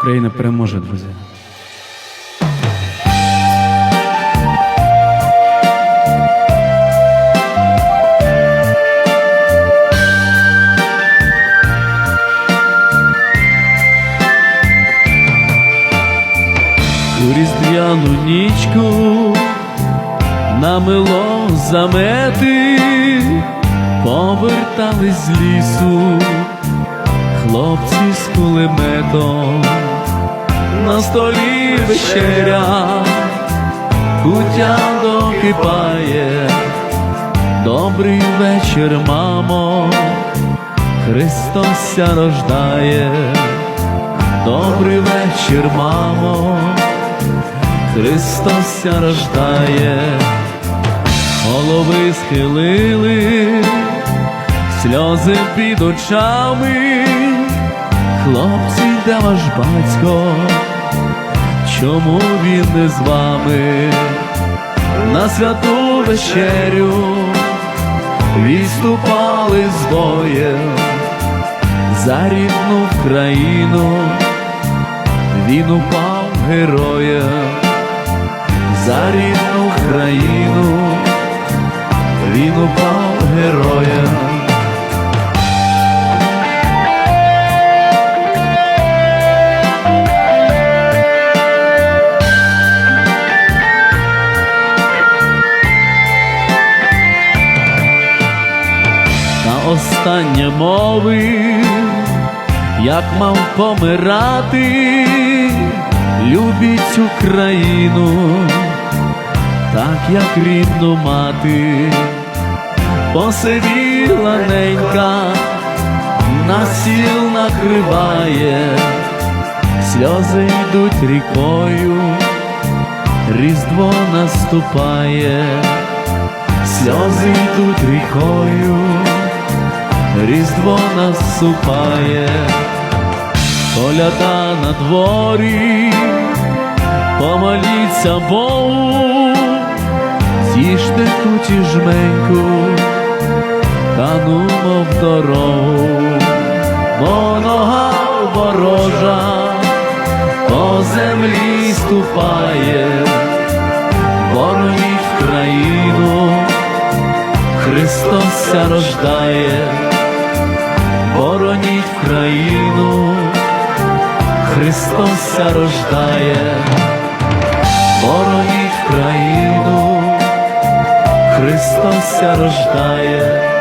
Україна переможе, друзі. У різдвяну нічку намило замети, повертались з лісу хлопці з кулеметом, на столі вечеря, кутя докипає, добрий вечір, мамо, Христос ся рождає, добрий вечір, мамо, Христос ся рождає, голови схилили сльози під очами, хлопці, де ваш батько, чому він не з вами? На святу вечерю відступали з боєм за рідну країну, він упав героєм за рідну країну, останнє мови, як мав помирати, любіть Україну, так як рідну мати, посивіла ненька, на сіл накриває, сльози йдуть рікою, різдво наступає, сльози йдуть рікою. Різдво наступає, коляда на дворі, помоліться Богу, з'їжте куті жменьку, канумо в дорогу, бо нога ворожа по землі ступає, бороніть країну, Христос ся бороніть країну, Христос рождає, бороніть країну, Христос рождає,